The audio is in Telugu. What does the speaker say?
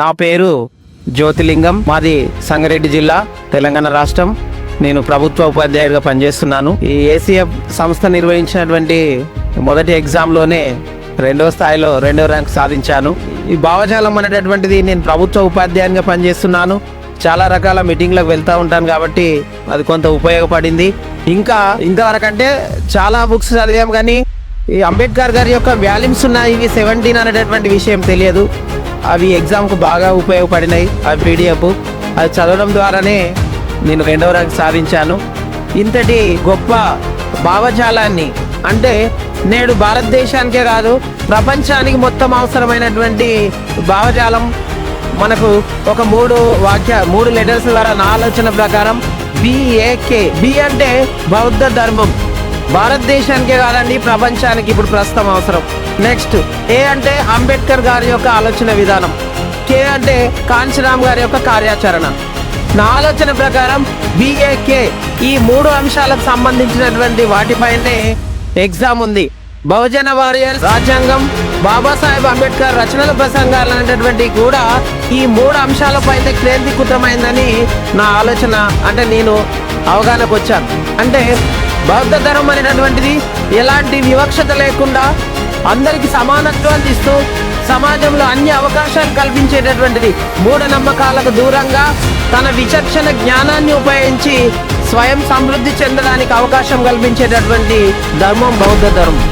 నా పేరు జ్యోతిలింగం. మాది సంగారెడ్డి జిల్లా తెలంగాణ రాష్ట్రం. నేను ప్రభుత్వ ఉపాధ్యాయుడిగా పనిచేస్తున్నాను. ఈ ఏసీఎఫ్ సంస్థ నిర్వహించినటువంటి మొదటి ఎగ్జామ్లోనే రెండవ స్థాయిలో రెండవ ర్యాంక్ సాధించాను. ఈ భావజాలం అనేటటువంటిది నేను ప్రభుత్వ ఉపాధ్యాయునిగా పనిచేస్తున్నాను. చాలా రకాల మీటింగ్లకు వెళ్తూ ఉంటాను కాబట్టి అది కొంత ఉపయోగపడింది. ఇంకా ఇంతవరకంటే చాలా బుక్స్ చదివాం కానీ ఈ అంబేద్కర్ గారి యొక్క వాల్యూమ్స్ ఉన్నాయి. ఇవి సెవెంటీన్ అనేటటువంటి విషయం తెలియదు. అవి ఎగ్జామ్కు బాగా ఉపయోగపడినాయి. అవి పీడిఎఫ్ అది చదవడం ద్వారానే నేను రెండవ ర్యాంక్ సాధించాను. ఇంతటి గొప్ప భావజాలాన్ని అంటే నేడు భారతదేశానికే కాదు ప్రపంచానికి మొత్తం అవసరమైనటువంటి భావజాలం మనకు ఒక మూడు వాక్య మూడు లెటర్స్ ద్వారా నా ఆలోచన ప్రకారం బిఏకే బి అంటే బౌద్ధ ధర్మం. భారతదేశానికే కాదండి ప్రపంచానికి ఇప్పుడు ప్రస్తుతం అవసరం. నెక్స్ట్ ఏ అంటే అంబేద్కర్ గారి యొక్క ఆలోచన విధానం. కే అంటే కాంచీరామ్ గారి యొక్క కార్యాచరణ. నా ఆలోచన ప్రకారం బిఏకే ఈ మూడు అంశాలకు సంబంధించినటువంటి వాటిపైనే ఎగ్జామ్ ఉంది. బహుజన వారియర్ రాజ్యాంగం బాబాసాహెబ్ అంబేద్కర్ రచనల ప్రసంగాలు అనేటటువంటి కూడా ఈ మూడు అంశాలపైన కేంద్రీకృతమైందని నా ఆలోచన అంటే నేను అవగాహనకు వచ్చాను. అంటే బౌద్ధ ధర్మం అనేటటువంటిది ఎలాంటి వివక్షత లేకుండా అందరికి సమానత్వాన్ని ఇస్తూ సమాజంలో అన్ని అవకాశాలు కల్పించేటటువంటిది మూఢనమ్మకాలకు దూరంగా తన విచక్షణ జ్ఞానాన్ని ఉపయోగించి స్వయం సమృద్ధి చెందడానికి అవకాశం కల్పించేటటువంటి ధర్మం బౌద్ధ ధర్మం.